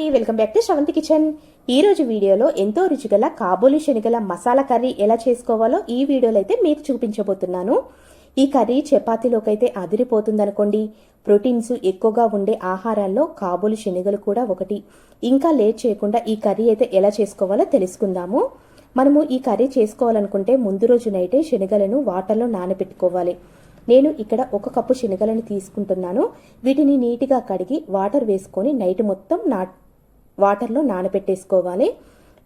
అండి. Welcome back to Sravanthi kitchen. ఈ రోజు వీడియోలో ఎంతో రుచిగల కాబూలి శనగల మసాలా కర్రీ ఎలా చేసుకోవాలో ఈ వీడియోలో అయితే మీకు చూపించబోతున్నాను. ఈ కర్రీ చపాతీలోకి అయితే అదిరిపోతుందనుకోండి. ప్రోటీన్స్ ఎక్కువగా ఉండే ఆహారాల్లో కాబూలి శనగలు కూడా ఒకటి. ఇంకా లేట్ చేయకుండా ఈ కర్రీ అయితే ఎలా చేసుకోవాలో తెలుసుకుందాము. మనము ఈ కర్రీ చేసుకోవాలనుకుంటే ముందు రోజు నైటే శనగలను వాటర్లో నానబెట్టుకోవాలి. నేను ఇక్కడ ఒక కప్పు శనగలను తీసుకుంటున్నాను. వీటిని నీట్గా కడిగి వాటర్ వేసుకొని నైట్ మొత్తం నా వాటర్లో నానబెట్టేసుకోవాలి.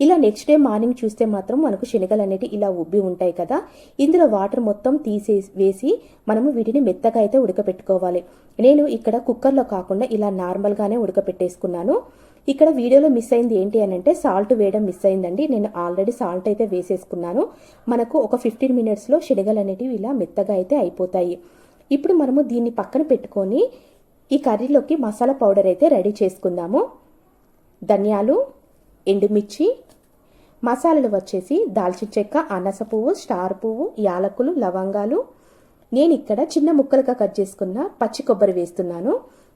ఇలా నెక్స్ట్ డే మార్నింగ్ చూస్తే మాత్రం మనకు శనగలు అనేవి ఇలా ఉబ్బి ఉంటాయి కదా. ఇందులో వాటర్ మొత్తం తీసే వేసి మనము వీటిని మెత్తగా అయితే ఉడకపెట్టుకోవాలి. నేను ఇక్కడ కుక్కర్లో కాకుండా ఇలా నార్మల్గానే ఉడకపెట్టేసుకున్నాను. ఇక్కడ వీడియోలో మిస్ అయింది ఏంటి అని అంటే సాల్ట్ వేయడం మిస్ అయిందండి. నేను ఆల్రెడీ సాల్ట్ అయితే వేసేసుకున్నాను. మనకు ఒక ఫిఫ్టీన్ మినిట్స్లో శనగలు అనేటివి ఇలా మెత్తగా అయితే అయిపోతాయి. ఇప్పుడు మనము దీన్ని పక్కన పెట్టుకొని ఈ కర్రీలోకి మసాలా పౌడర్ అయితే రెడీ చేసుకుందాము. ధనియాలు ఎండుమిర్చి మసాలాలు వచ్చేసి దాల్చిన చెక్క అనస పువ్వు స్టార్ పువ్వు యాలకులు లవంగాలు. నేను ఇక్కడ చిన్న ముక్కలుగా కట్ చేసుకున్న పచ్చి కొబ్బరి వేస్తున్నాను.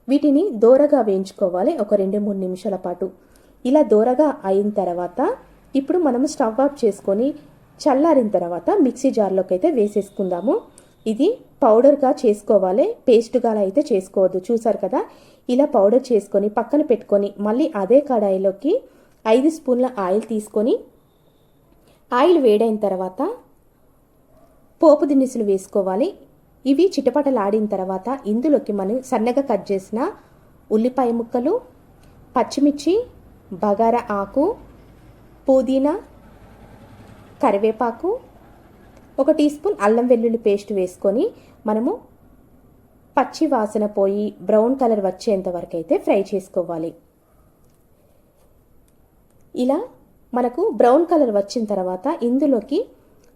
వీటిని దోరగా వేయించుకోవాలి ఒక రెండు మూడు నిమిషాల పాటు. ఇలా దోరగా అయిన తర్వాత ఇప్పుడు మనం స్టవ్ ఆఫ్ చేసుకొని చల్లారిన తర్వాత మిక్సీ జార్లోకి అయితే వేసేసుకుందాము. ఇది పౌడర్గా చేసుకోవాలి. పేస్ట్గా అయితే చేసుకోవద్దు. చూసారు కదా? ఇలా పౌడర్ చేసుకొని పక్కన పెట్టుకొని మళ్ళీ అదే కడాయిలోకి ఐదు స్పూన్ల ఆయిల్ తీసుకొని ఆయిల్ వేడైన తర్వాత పోపు దినుసులు వేసుకోవాలి. ఇవి చిటపటలాడిన తర్వాత ఇందులోకి మనం సన్నగా కట్ చేసిన ఉల్లిపాయ ముక్కలు పచ్చిమిర్చి బగార ఆకు పుదీనా కరివేపాకు ఒక టీ స్పూన్ అల్లం వెల్లుల్లి పేస్ట్ వేసుకొని మనము పచ్చి వాసన పోయి బ్రౌన్ కలర్ వచ్చేంత వరకు అయితే ఫ్రై చేసుకోవాలి. ఇలా మనకు బ్రౌన్ కలర్ వచ్చిన తర్వాత ఇందులోకి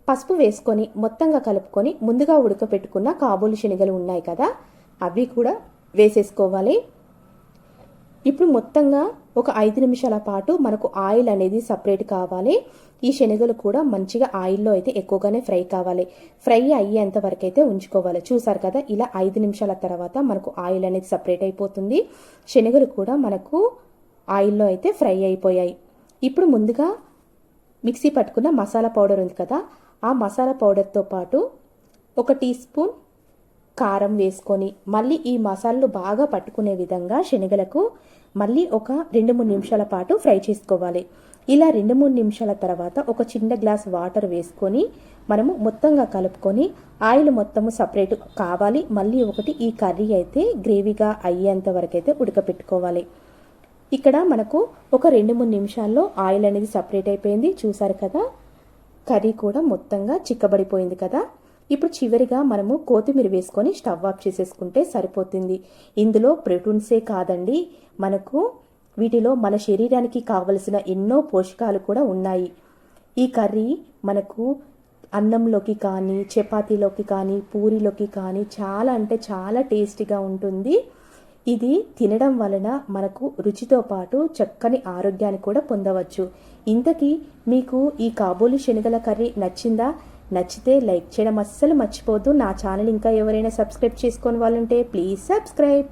పసుపు వేసుకొని మొత్తంగా కలుపుకొని ముందుగా ఉడకపెట్టుకున్న కాబూలి శనగలు ఉన్నాయి కదా అవి కూడా వేసేసుకోవాలి. ఇప్పుడు మొత్తంగా ఒక ఐదు నిమిషాల పాటు మనకు ఆయిల్ అనేది సపరేట్ కావాలి. ఈ శనగలు కూడా మంచిగా ఆయిల్లో అయితే ఎక్కువగానే ఫ్రై కావాలి. ఫ్రై అయ్యేంత వరకు అయితే ఉంచుకోవాలి. చూసారు కదా ఇలా ఐదు నిమిషాల తర్వాత మనకు ఆయిల్ అనేది సపరేట్ అయిపోతుంది. శనగలు కూడా మనకు ఆయిల్లో అయితే ఫ్రై అయిపోయాయి. ఇప్పుడు ముందుగా మిక్సీ పట్టుకున్న మసాలా పౌడర్ ఉంది కదా ఆ మసాలా పౌడర్తో పాటు ఒక టీ స్పూన్ కారం వేసుకొని మళ్ళీ ఈ మసాలాలు బాగా పట్టుకునే విధంగా శనగలకు మళ్ళీ ఒక రెండు మూడు నిమిషాల పాటు ఫ్రై చేసుకోవాలి. ఇలా రెండు మూడు నిమిషాల తర్వాత ఒక చిన్న గ్లాస్ వాటర్ వేసుకొని మనము మొత్తంగా కలుపుకొని ఆయిల్ మొత్తము సపరేట్ కావాలి. మళ్ళీ ఒకటి ఈ కర్రీ అయితే గ్రేవీగా అయ్యేంత వరకు అయితే ఉడకపెట్టుకోవాలి. ఇక్కడ మనకు ఒక రెండు మూడు నిమిషాల్లో ఆయిల్ అనేది సపరేట్ అయిపోయింది. చూసారు కదా? కర్రీ కూడా మొత్తంగా చిక్కబడిపోయింది కదా? ఇప్పుడు చివరిగా మనము కొత్తిమీర వేసుకొని స్టవ్ ఆఫ్ చేసేసుకుంటే సరిపోతుంది. ఇందులో ప్రోటీన్సే కాదండి మనకు వీటిలో మన శరీరానికి కావలసిన ఎన్నో పోషకాలు కూడా ఉన్నాయి. ఈ కర్రీ మనకు అన్నంలోకి కానీ చపాతీలోకి కానీ పూరిలోకి కానీ చాలా అంటే చాలా టేస్టీగా ఉంటుంది. ఇది తినడం వలన మనకు రుచితో పాటు చక్కని ఆరోగ్యాన్ని కూడా పొందవచ్చు. ఇంతకీ మీకు ఈ కాబోలి శనగల కర్రీ నచ్చిందా? నచ్చితే లైక్ చేయడం అస్సలు మర్చిపోద్దు నా ఛానల్ ఇంకా ఎవరైనా సబ్స్క్రైబ్ చేసుకొని వాళ్ళుంటే ప్లీజ్ సబ్స్క్రైబ్.